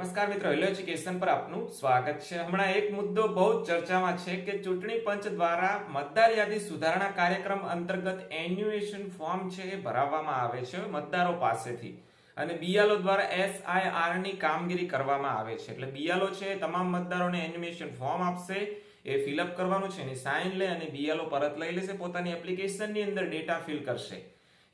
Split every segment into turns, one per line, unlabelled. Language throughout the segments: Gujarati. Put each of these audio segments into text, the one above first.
નમસ્કાર મિત્રો હેલો એજ્યુકેશન પર આપનું સ્વાગત છે. હમણાં એક મુદ્દો બહુ ચર્ચામાં છે કે ચૂંટણી પંચ દ્વારા મતદાર યાદી સુધારણા કાર્યક્રમ અંતર્ગત એન્યુએશન ફોર્મ છે એ ભરાવવામાં આવે છે મતદારો પાસેથી. અને બીએલઓ દ્વારા એસઆઈઆરની કામગીરી કરવામાં આવે છે. એટલે બીએલઓ છે એ તમામ મતદારોને એન્યુએશન ફોર્મ આપશે, એ ફિલઅપ કરવાનું છે, એની સાઇન લે અને બીએલઓ પરત લઈ લેશે, પોતાની એપ્લિકેશનની અંદર ડેટા ફિલ કરશે.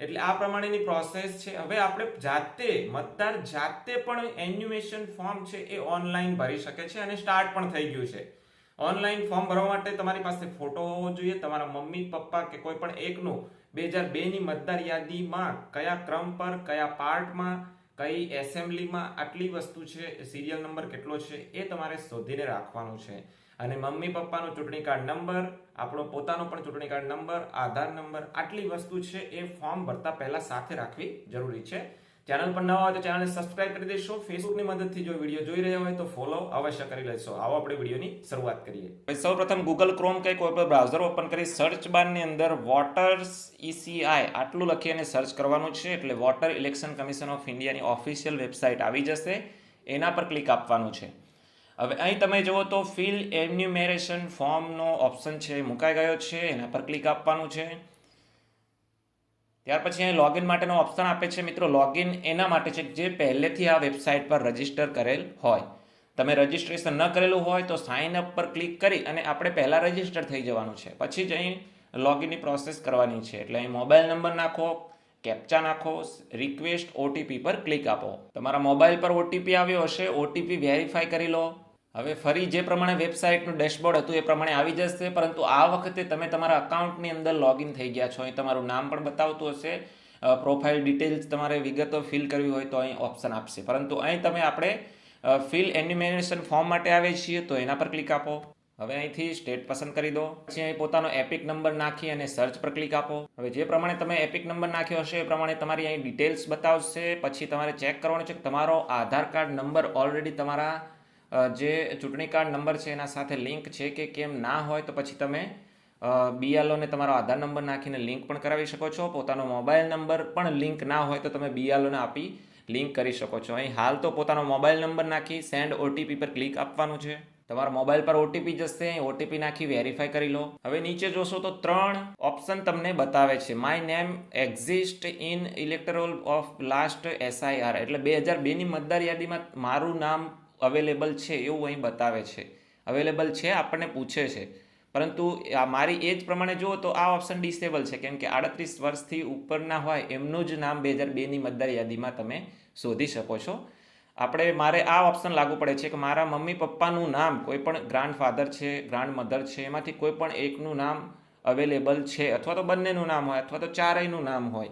એટલે આ પ્રમાણેની પ્રોસેસ છે. હવે આપણે જાતે, મતદાર જાતે પણ એન્યુમેશન ફોર્મ છે એ ઓનલાઈન ભરી શકે છે અને સ્ટાર્ટ પણ થઈ ગયું છે. ઓનલાઈન ફોર્મ ભરવા માટે તમારી પાસે ફોટો હોવો જોઈએ, તમારા મમ્મી, પપ્પા કે કોઈ પણ એકનું બે હજાર બેની મતદાર યાદીમાં કયા ક્રમ પર, કયા પાર્ટમાં, કઈ એસેમ્બલીમાં આટલી વસ્તુ છે સિરિયલ નંબર કેટલો છે એ તમારે શોધીને રાખવાનું છે. અને મમ્મી પપ્પાનો ચૂંટણી કાર્ડ નંબર, આપણો પોતાનો પણ ચૂંટણી કાર્ડ નંબર, આધાર નંબર, આટલી વસ્તુ છે એ ફોર્મ ભરતા પહેલા સાથે રાખવી જરૂરી છે. ચેનલ પર નવા હોય તો ચેનલને સબસ્ક્રાઇબ કરી દેશો. ફેસબુકની મદદથી જો વીડિયો જોઈ રહ્યા હોય તો ફોલો અવશ્ય કરી લેશો. આવો આપણે વિડીયોની શરૂઆત કરીએ. સૌપ્રથમ ગૂગલ ક્રોમ કે કોઈ પણ બ્રાઉઝર ઓપન કરી સર્ચ બારની અંદર વોટર્સ ઈસીઆઈ આટલું લખી અને સર્ચ કરવાનું છે. એટલે વોટર ઇલેક્શન કમિશન ઓફ ઇન્ડિયાની ઓફિશિયલ વેબસાઇટ આવી જશે. એના પર ક્લિક આપવાનું છે. હવે અહીં તમે જુઓ તો ફિલ એન્યુમેરેશન ફોર્મનો ઓપ્શન છે મુકાઈ ગયો છે, એના પર ક્લિક આપવાનું છે. ત્યાર પછી અહીં લોગિન માટેનો ઓપ્શન આપે છે મિત્રો. લોગિન એના માટે છે જે પહેલેથી આ વેબસાઇટ પર રજિસ્ટર કરેલ હોય. તમે રજીસ્ટ્રેશન ન કરેલું હોય તો સાઇન અપ પર ક્લિક કરી અને આપણે પહેલાં રજિસ્ટર થઈ જવાનું છે. પછી જ અહીં લોગિનની પ્રોસેસ કરવાની છે. એટલે અહીં મોબાઈલ નંબર નાખો કેપ્ચા નાખો રિક્વેસ્ટ ઓટીપી પર ક્લિક આપો. તમારા મોબાઈલ પર ઓટીપી આવ્યો હશે ઓટીપી વેરીફાઈ કરી લો. હવે ફરી જે પ્રમાણે વેબસાઇટનું ડેશબોર્ડ હતું એ પ્રમાણે આવી જશે, પરંતુ આ વખતે તમે તમારા અકાઉન્ટની અંદર લોગિન થઈ ગયા છો. અહીં તમારું નામ પણ બતાવતું હશે. પ્રોફાઇલ ડિટેલ્સ તમારે વિગતો ફિલ કરવી હોય તો અહીં ઓપ્શન આપશે. પરંતુ અહીં તમે આપણે ફિલ એન્યુમેરેશન ફોર્મ માટે આવે છીએ, તો એના પર ક્લિક આપો. હવે અહીંથી સ્ટેટ પસંદ કરી દો. પછી અહીં પોતાનો એપિક નંબર નાખી અને સર્ચ પર ક્લિક આપો. હવે જે પ્રમાણે તમે એપિક નંબર નાખ્યો હશે, એ પ્રમાણે તમારી અહીં ડિટેલ્સ બતાવશે. પછી તમારે ચેક કરવાનું છે કે તમારો આધાર કાર્ડ નંબર ઓલરેડી તમારા જે ચૂંટણી કાર્ડ નંબર છે એના સાથે લિંક છે કે કેમ ના હોય તો પછી તમે બીએલઓને તમારો આધાર નંબર નાખીને લિંક પણ કરાવી શકો છો. પોતાનો મોબાઈલ નંબર પણ લિંક ના હોય તો તમે બીએલઓને આપી લિંક કરી શકો છો. અહીં હાલ તો પોતાનો મોબાઈલ નંબર નાખી સેન્ડ ઓટીપી પર ક્લિક આપવાનું છે. તમારા મોબાઈલ પર ઓટીપી જશે ઓટીપી નાખી વેરીફાઈ કરી લો. હવે નીચે જોશો તો ત્રણ ઓપ્શન તમને બતાવે છે. My name exist in electoral of last SIR એટલે બે હજાર બેની મતદાર યાદીમાં મારું નામ અવેલેબલ છે એવું અહીં બતાવે છે. અવેલેબલ છે, આપણને પૂછે છે. પરંતુ આ મારી એજ પ્રમાણે જુઓ તો આ ઓપ્શન ડિસેબલ છે. કેમ કે આડત્રીસ વર્ષથી ઉપરના હોય એમનું જ નામ બે હજાર બેની મતદાર યાદીમાં તમે શોધી શકો છો. આપણે મારે આ ઓપ્શન લાગુ પડે છે કે મારા મમ્મી પપ્પાનું નામ કોઈ પણ ગ્રાન્ડ ફાધર છે ગ્રાન્ડ મધર છે, એમાંથી કોઈ પણ એકનું નામ અવેલેબલ છે અથવા તો બંનેનું નામ હોય અથવા તો ચારેયનું નામ હોય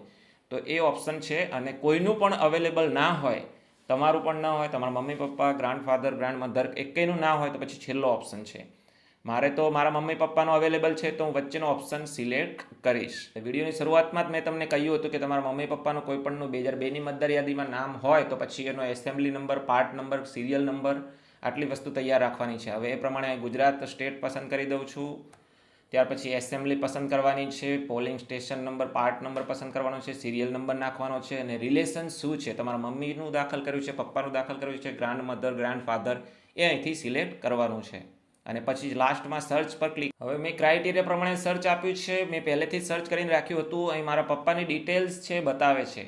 તો એ ઓપ્શન છે અને કોઈનું પણ અવેલેબલ ના હોય તમારું પણ ન હોય, તમારા મમ્મી, પપ્પા ગ્રાન્ડ ફાધર ગ્રાન્ડ મધર એકેયનું ના હોય તો પછી છેલ્લો ઓપ્શન છે. મારે તો મારા મમ્મી, પપ્પાનો અવેલેબલ છે તો હું વચ્ચેનો ઓપ્શન સિલેક્ટ કરીશ. વિડીયોની શરૂઆતમાં જ મેં તમને કહ્યું હતું કે તમારા મમ્મી, પપ્પાનું કોઈ પણનું બે હજાર બેની મતદાર યાદીમાં નામ હોય તો પછી એનો assembly number part number serial number આટલી વસ્તુ તૈયાર રાખવાની છે. હવે એ પ્રમાણે ગુજરાત સ્ટેટ પસંદ કરી દઉં છું. ત્યાર પછી એસેમ્બલી પસંદ કરવાની છે, polling station number, part number પસંદ કરવાનો છે, સિરિયલ નંબર નાખવાનો છે અને રિલેશન શું છે? તમારા મમ્મીનું દાખલ કર્યું છે, પપ્પાનું દાખલ કર્યું છે, ગ્રાન્ડ મધર, ગ્રાન્ડ ફાધર, એ અહીંથી સિલેક્ટ કરવાનું છે. અને પછી લાસ્ટમાં સર્ચ પર ક્લિક. હવે મેં ક્રાઇટેરિયા પ્રમાણે સર્ચ આપ્યું છે, મેં પહેલેથી સર્ચ કરીને રાખ્યું હતું, અહીં મારા પપ્પાની ડિટેલ્સ છે, બતાવે છે.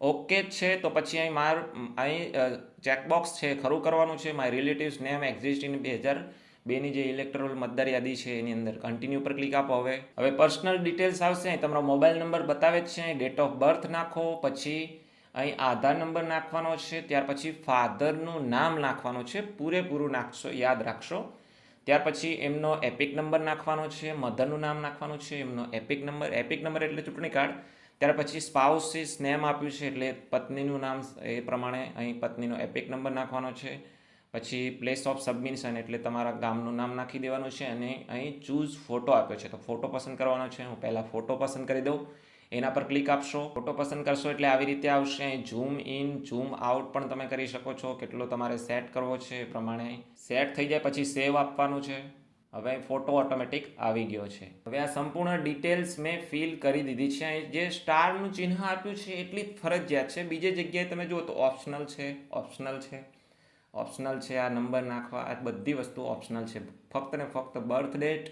ઓકે છે, તો પછી અહીં માર, અહીં ચેકબોક્સ છે, ખરું કરવાનું છે, my relatives name exist in બે હજાર બેની જે ઇલેક્ટ્રોલ મતદાર યાદી છે એની અંદર. કન્ટિન્યુ પર ક્લિક આપો હવે. હવે પર્સનલ ડિટેલ્સ આવશે. અહીં તમારો મોબાઈલ નંબર બતાવે છે. અહીં ડેટ ઓફ બર્થ નાખો. પછી અહીં આધાર નંબર નાખવાનો છે. ત્યાર પછી ફાધરનું નામ નાખવાનું છે. પૂરેપૂરું નાખશો. યાદ રાખશો. ત્યાર પછી એમનો એપિક નંબર નાખવાનો છે. મધરનું નામ નાખવાનું છે. એમનો એપિક નંબર એપિક નંબર એટલે ચૂંટણી કાર્ડ ત્યાર પછી સ્પાઉસીસ નેમ આપ્યું છે. એટલે પત્નીનું નામ એ પ્રમાણે અહીં પત્નીનો એપિક નંબર નાખવાનો છે. પછી પ્લેસ ઓફ સબમિશન એટલે તમારા ગામનું નામ નાખી દેવાનું છે અને અહીં ચૂઝ ફોટો આપ્યો છે. તો ફોટો પસંદ કરવાનો છે. હું પહેલાં ફોટો પસંદ કરી દઉં. એના પર ક્લિક આપશો. ફોટો પસંદ કરશો એટલે આવી રીતે આવશે. અહીં ઝૂમ ઇન ઝૂમ આઉટ પણ તમે કરી શકો છો. કેટલો તમારે સેટ કરવો છે એ પ્રમાણે સેટ થઈ જાય. પછી સેવ આપવાનું છે. હવે ફોટો ઓટોમેટિક આવી ગયો છે. હવે આ સંપૂર્ણ ડિટેલ્સ મેં ફિલ કરી દીધી છે. જે સ્ટારનું ચિહ્ન આપ્યું છે એટલી જ ફરજિયાત છે. બીજી જગ્યાએ તમે જુઓ તો ઓપ્શનલ છે ઓપ્શનલ છે. ઓપ્શનલ છે, આ નંબર નાખવા, આ બધી વસ્તુ ઓપ્શનલ છે. ફક્ત ને ફક્ત બર્થ ડેટ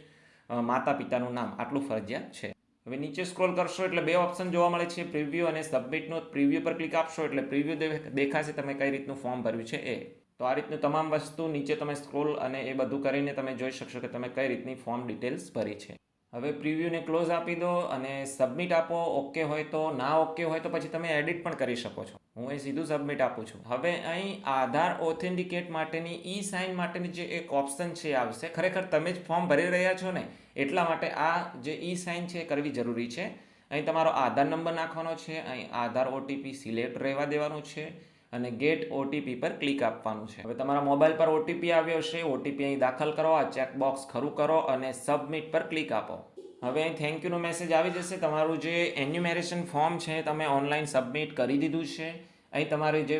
માતા પિતાનું નામ, આટલું ફરજિયાત છે. હવે નીચે સ્ક્રોલ કરશો એટલે બે ઓપ્શન જોવા મળે છે પ્રિવ્યૂ અને સબમિટનો પ્રિવ્યૂ પર ક્લિક આપશો એટલે પ્રિવ્યૂ દેખાશે તમે કઈ રીતનું ફોર્મ ભર્યું છે એ. તો આ રીતનું તમામ વસ્તુ નીચે તમે સ્ક્રોલ અને એ બધું કરીને તમે જોઈ શકશો કે તમે કઈ રીતની ફોર્મ ડિટેલ્સ ભરી છે. હવે પ્રિવ્યૂને ક્લોઝ આપી દો અને સબમિટ આપો, ઓકે હોય તો, ના ઓકે હોય તો પછી તમે એડિટ પણ કરી શકો છો. હું એ સીધું સબમિટ આપું છું. હવે અહીં આધાર ઓથેન્ટિકેટ માટેની ઈ સાઇન માટેની જે એક ઓપ્શન છે આવશે. ખરેખર તમે જ ફોર્મ ભરી રહ્યા છો ને, એટલા માટે આ જે ઈ સાઇન છે એ કરવી જરૂરી છે. અહીં તમારો આધાર નંબર નાખવાનો છે, અહીં આધાર ઓટીપી સિલેક્ટ રહેવા દેવાનું છે. અને ગેટ ઓટીપી પર ક્લિક આપવાનું છે. હવે તમારા મોબાઈલ પર ઓટીપી આવ્યો છે ઓટીપી અહીં દાખલ કરો, આ ચેકબોક્સ ખરું કરો અને સબમિટ પર ક્લિક આપો. હવે અહીં થેન્ક યુનો મેસેજ આવી જશે. તમારું જે એન્યુમેરેશન ફોર્મ છે, તમે ઓનલાઈન સબમિટ કરી દીધું છે. અહીં તમારી જે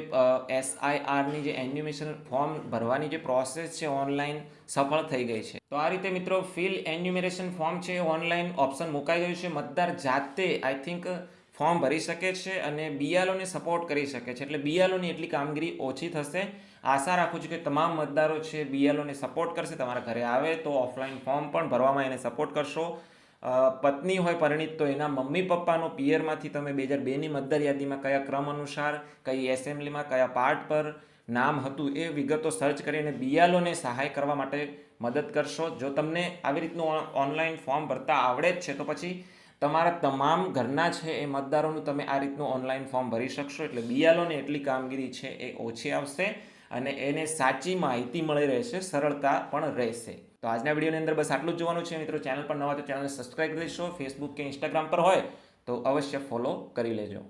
એસઆઈઆરની જે એન્યુમેશન ફોર્મ ભરવાની જે પ્રોસેસ છે ઓનલાઈન સફળ થઈ ગઈ છે. તો આ રીતે મિત્રો ફિલ એન્યુમેરેશન ફોર્મ છે ઓનલાઈન ઓપ્શન મુકાઈ ગયું છે. મતદાર જાતે આઈ થિંક ફોર્મ ભરી શકે છે અને બીએલઓને સપોર્ટ કરી શકે છે. એટલે બીએલઓની એટલી કામગીરી ઓછી થશે. આશા રાખું છું કે તમામ મતદારો છે બીએલઓને સપોર્ટ કરશે. તમારા ઘરે આવે તો ઓફલાઈન ફોર્મ પણ ભરવામાં એને સપોર્ટ કરશો. પત્ની હોય પરિણીત તો એના મમ્મી પપ્પાનો પિયરમાંથી તમે બે હજાર બેની મતદાર યાદીમાં કયા ક્રમ અનુસાર, કઈ એસેમ્બલીમાં કયા પાર્ટ પર નામ હતું એ વિગતો સર્ચ કરીને બીએલઓને સહાય કરવા માટે મદદ કરશો. જો તમને આવી રીતનું ઓન- ઓનલાઈન ફોર્મ ભરતા આવડે જ છે તો પછી તમારા તમામ ઘરના છે એ મતદારોનું તમે આ રીતનું ઓનલાઈન ફોર્મ ભરી શકશો. એટલે બીએલઓને એટલી કામગીરી છે એ ઓછી આવશે અને એને સાચી માહિતી મળી રહેશે, સરળતા પણ રહેશે. તો આજના વિડીયોની અંદર બસ આટલું જ જોવાનું છે. મિત્રો, ચેનલ પર નવા તો ચેનલને સબસ્ક્રાઈબ કરી દેશો. ફેસબુક કે ઇન્સ્ટાગ્રામ પર હોય તો અવશ્ય ફોલો કરી લેજો.